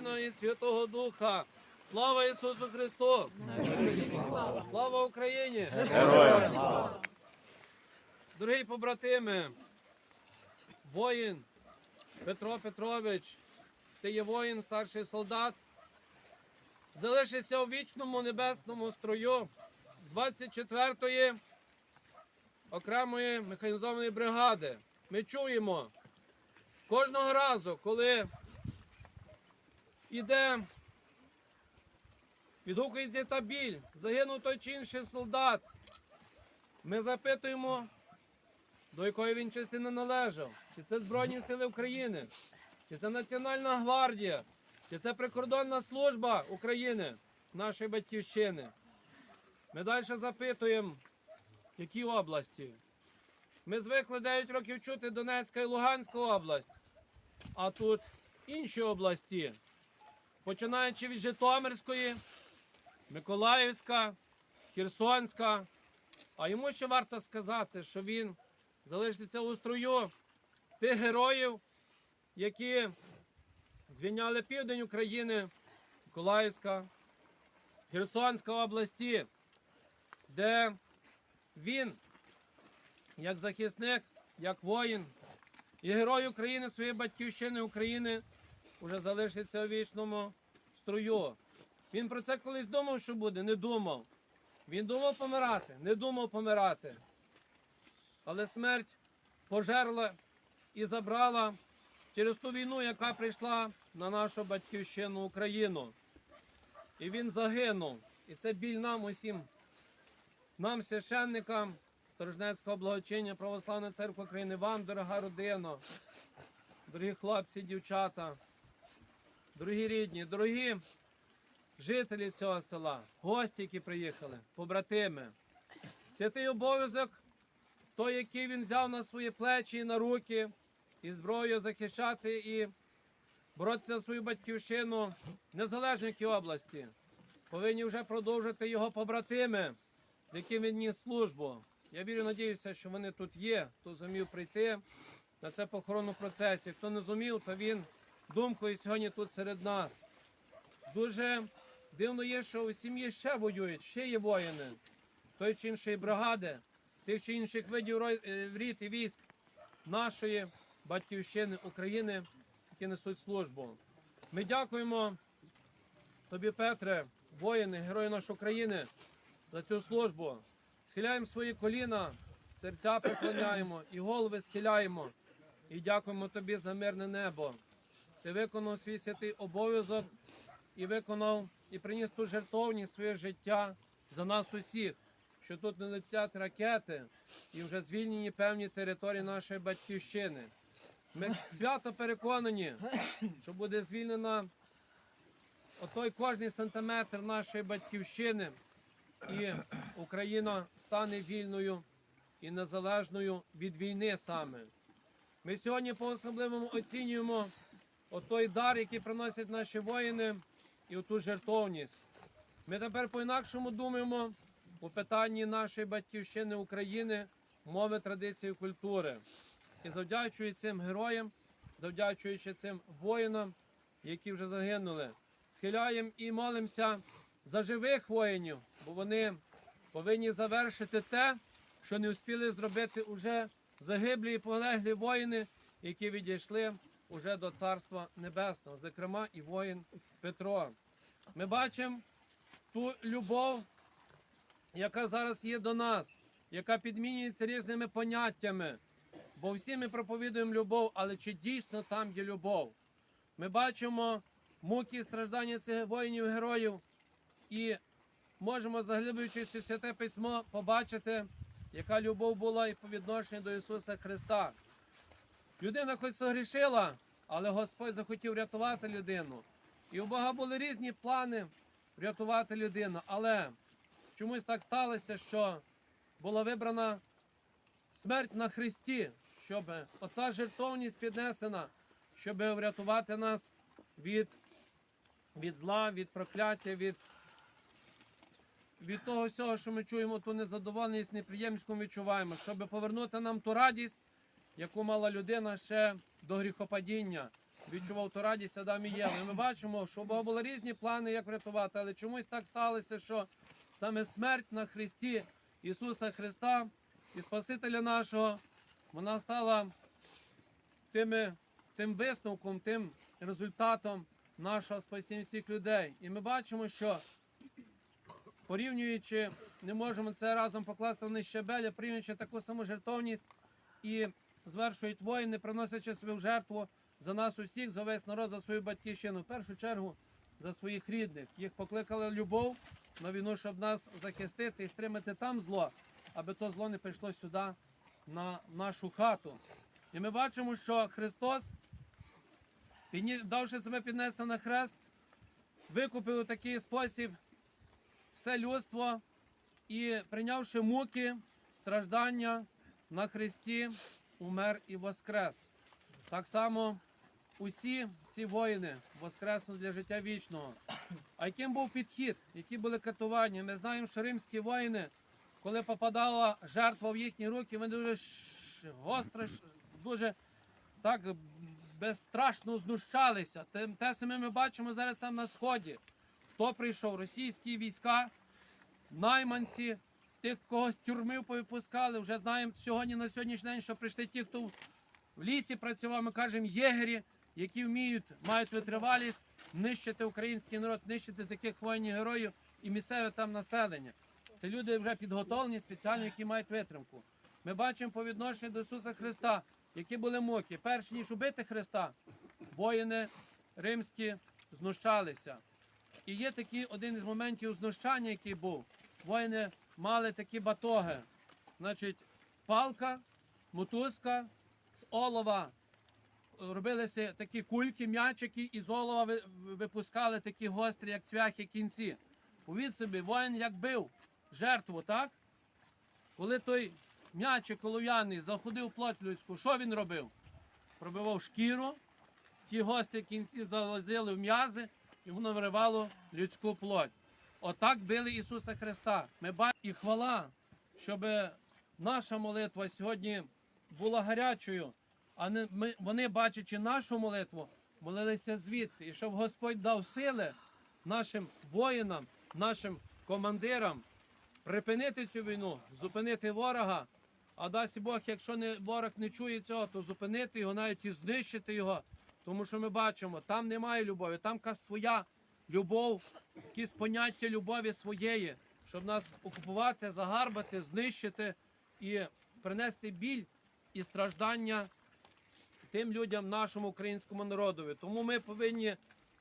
Сина і Святого Духа. Слава Ісусу Христу! Слава Україні! Героям! Дорогі побратими, воїн Петро Петрович, ти є воїн, старший солдат, залишився у вічному небесному строю 24-ї окремої механізованої бригади. Ми чуємо кожного разу, коли іде, відгукується та біль, загинув той чи інший солдат. Ми запитуємо, до якої він частини належав, чи це Збройні Сили України, чи це Національна гвардія, чи це прикордонна служба України, нашої батьківщини. Ми далі запитуємо, які області. Ми звикли 9 років чути Донецька і Луганська область, а тут інші області, починаючи від Житомирської, Миколаївська, Херсонська. А йому ще варто сказати, що він залишиться у строю тих героїв, які звільняли південь України, Миколаївська, Херсонська області, де він, як захисник, як воїн і герой України, своєї батьківщини України, вже залишиться у вічному строю. Він про це колись думав, що буде, не думав. Він думав помирати, не думав помирати. Але смерть пожерла і забрала через ту війну, яка прийшла на нашу батьківщину Україну. І він загинув. І це біль нам усім, нам, священникам Сторожнецького благочиння Православної церкви України, вам, дорога родина, дорогі хлопці, дівчата, дорогі рідні, дорогі жителі цього села, гості, які приїхали, побратими. Святий обов'язок, той, який він взяв на свої плечі і на руки, і зброю захищати і боротися за свою батьківщину в незалежній області, повинні вже продовжити його побратими, яким він ніс службу. Я вірю, надіюся, що вони тут є, хто зумів прийти на це похоронну процесі. Хто не зумів, то він думкою сьогодні тут серед нас. Дуже дивно є, що у сім'ї ще воюють, ще є воїни, той чи іншої бригади, тих чи інших видів е, рід і військ нашої батьківщини України, які несуть службу. Ми дякуємо тобі, Петре, воїни, герої нашої України, за цю службу. Схиляємо свої коліна, серця преклоняємо і голови схиляємо. І дякуємо тобі за мирне небо. Ти виконав свій святий обов'язок і виконав і приніс ту жертовність своє життя за нас усіх, що тут не летять ракети і вже звільнені певні території нашої батьківщини. Ми свято переконані, що буде звільнена отой кожний сантиметр нашої батьківщини, і Україна стане вільною і незалежною від війни саме. Ми сьогодні по-особливому оцінюємо отой дар, який приносять наші воїни, і оту жертовність. Ми тепер по-інакшому думаємо у питанні нашої батьківщини України, мови, традиції, культури. І завдячуючи цим героям, завдячуючи цим воїнам, які вже загинули, схиляємо і молимося за живих воїнів, бо вони повинні завершити те, що не успіли зробити уже загиблі і полеглі воїни, які відійшли уже до Царства Небесного, зокрема і воїн Петро. Ми бачимо ту любов, яка зараз є до нас, яка підмінюється різними поняттями. Бо всі ми проповідуємо любов, але чи дійсно там є любов? Ми бачимо муки і страждання цих воїнів-героїв і можемо, заглиблюючись у святе письмо, побачити, яка любов була і по відношенню до Ісуса Христа. Людина хоч согрішила, але Господь захотів рятувати людину. І у Бога були різні плани врятувати людину. Але чомусь так сталося, що була вибрана смерть на Христі, щоб ота жертовність піднесена, щоб врятувати нас від, від зла, від прокляття, від, від того всього, що ми чуємо, ту незадоволеність, неприємність, ми відчуваємо, щоб повернути нам ту радість, яку мала людина ще до гріхопадіння, відчував ту радість Адам і Єва. Ми бачимо, що у Бога були різні плани, як врятувати, але чомусь так сталося, що саме смерть на Христі Ісуса Христа і Спасителя нашого, вона стала тими, тим висновком, тим результатом нашого спасіння всіх людей. І ми бачимо, що порівнюючи, не можемо це разом покласти в щабеля, порівнюючи таку саму жертовність і звершують воїни, приносячи в жертву за нас усіх, за весь народ, за свою батьківщину. В першу чергу за своїх рідних. Їх покликали любов на війну, щоб нас захистити і стримати там зло, аби то зло не прийшло сюди на нашу хату. І ми бачимо, що Христос, давши себе піднести на хрест, викупив у такий спосіб все людство і прийнявши муки, страждання на Христі, умер і воскрес. Так само усі ці воїни воскреснуть для життя вічного. А яким був підхід, які були катування? Ми знаємо, що римські воїни, коли попадала жертва в їхні руки, вони дуже гостро, дуже так безстрашно знущалися. Те, те саме ми бачимо зараз там на сході. Хто прийшов? Російські війська, найманці, тих, кого з тюрми повипускали. Вже знаємо сьогодні на сьогоднішній день, що прийшли ті, хто в- лісі працював, ми кажемо, єгері, які вміють, мають витривалість нищити український народ, нищити таких воїнів героїв і місцеве там населення. Це люди вже підготовлені спеціально, які мають витримку. Ми бачимо по відношенню до Ісуса Христа, які були муки. Перш ніж убити Христа, воїни римські знущалися. І є такий один із моментів знущання, який був. Воїни мали такі батоги. Значить, палка, мотузка з олова. Робилися такі кульки, м'ячики, і з олова випускали такі гострі, як цвяхи кінці. Повід собі, воїн як бив жертву, так? Коли той м'ячик олов'яний заходив в плоть людську, що він робив? Пробивав шкіру, ті гострі кінці залазили в м'язи, і воно виривало людську плоть. Отак били Ісуса Христа. Ми бачимо і хвала, щоб наша молитва сьогодні була гарячою, а не ми, вони, бачачи нашу молитву, молилися звідти. І щоб Господь дав сили нашим воїнам, нашим командирам припинити цю війну, зупинити ворога. А дасть Бог, якщо не, ворог не чує цього, то зупинити його, навіть і знищити його. Тому що ми бачимо, там немає любові, там якась своя любов, якісь поняття любові своєї, щоб нас окупувати, загарбати, знищити і принести біль і страждання тим людям, нашому українському народові. Тому ми повинні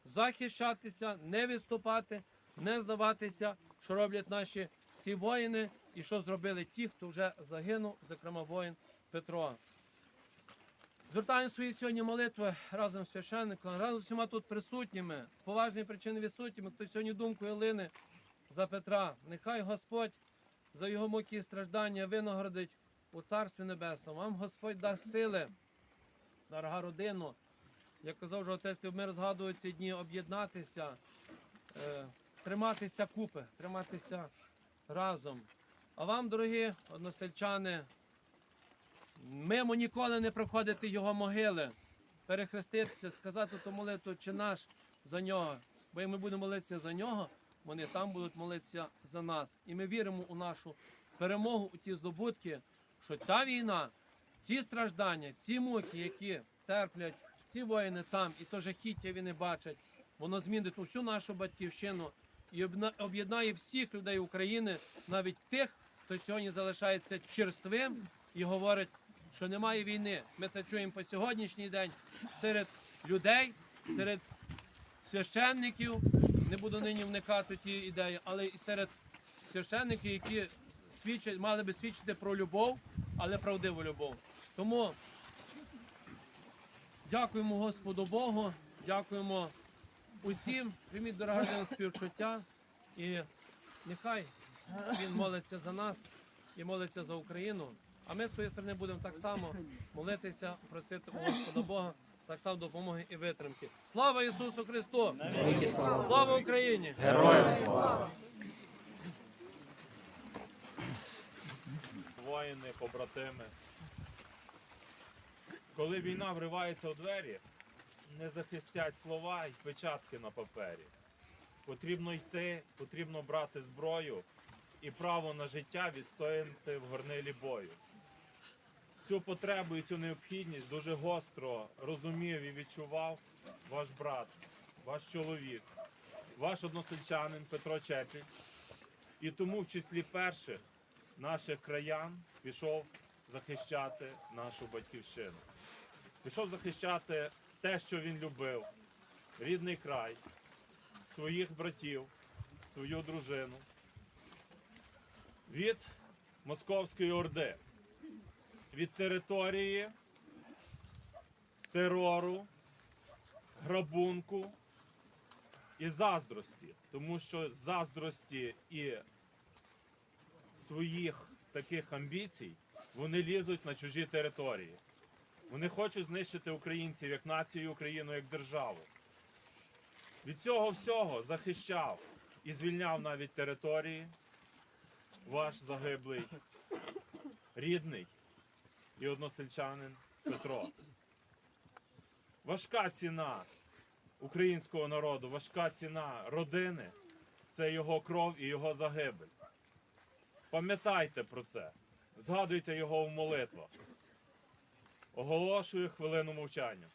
захищатися, не відступати, не здаватися, що роблять наші ці воїни і що зробили ті, хто вже загинув, зокрема воїн Петро. Звертаємо свої сьогодні молитви разом з священником, разом з всіма тут присутніми, з поважної причини відсутніми, хто сьогодні думкою лине за Петра. Нехай Господь за його муки і страждання винагородить у Царстві Небесному. Вам Господь дасть сили, дорога родину. Як казав вже отець Любмир, згадує ці дні об'єднатися, е, триматися купи, триматися разом. А вам, дорогі односельчани, мимо ніколи не проходити його могили, перехреститися, сказати ту молитву чи наш за нього. Бо як ми будемо молитися за нього, вони там будуть молитися за нас. І ми віримо у нашу перемогу, у ті здобутки, що ця війна, ці страждання, ці муки, які терплять ці воїни там, і то жахіття вони бачать, воно змінить усю нашу батьківщину і об'єднає всіх людей України, навіть тих, хто сьогодні залишається черствим і говорить, що немає війни. Ми це чуємо по сьогоднішній день серед людей, серед священників. Не буду нині вникати в ті ідеї, але і серед священників, які свідчать, мали би свідчити про любов, але правдиву любов. Тому дякуємо Господу Богу, дякуємо усім, прийміть дорога співчуття і нехай Він молиться за нас і молиться за Україну. А ми з своєї сторони будемо так само молитися, просити у Господа Бога, так само допомоги і витримки. Слава Ісусу Христу! Слава Україні! Героям слава! воїни, побратими. Коли війна вривається у двері, не захистять слова і печатки на папері. Потрібно йти, потрібно брати зброю і право на життя відстояти в горнилі бою. Цю потребу і цю необхідність дуже гостро розумів і відчував ваш брат, ваш чоловік, ваш односельчанин Петро Чепіль. І тому в числі перших наших краян пішов захищати нашу батьківщину. Пішов захищати те, що він любив, рідний край, своїх братів, свою дружину від Московської Орди, від території, терору, грабунку і заздрості. Тому що заздрості і своїх таких амбіцій вони лізуть на чужі території. Вони хочуть знищити українців як націю, Україну як державу. Від цього всього захищав і звільняв навіть території ваш загиблий рідний і односельчанин Петро. Важка ціна українського народу, важка ціна родини це його кров і його загибель. Пам'ятайте про це, згадуйте його в молитвах. Оголошую хвилину мовчання.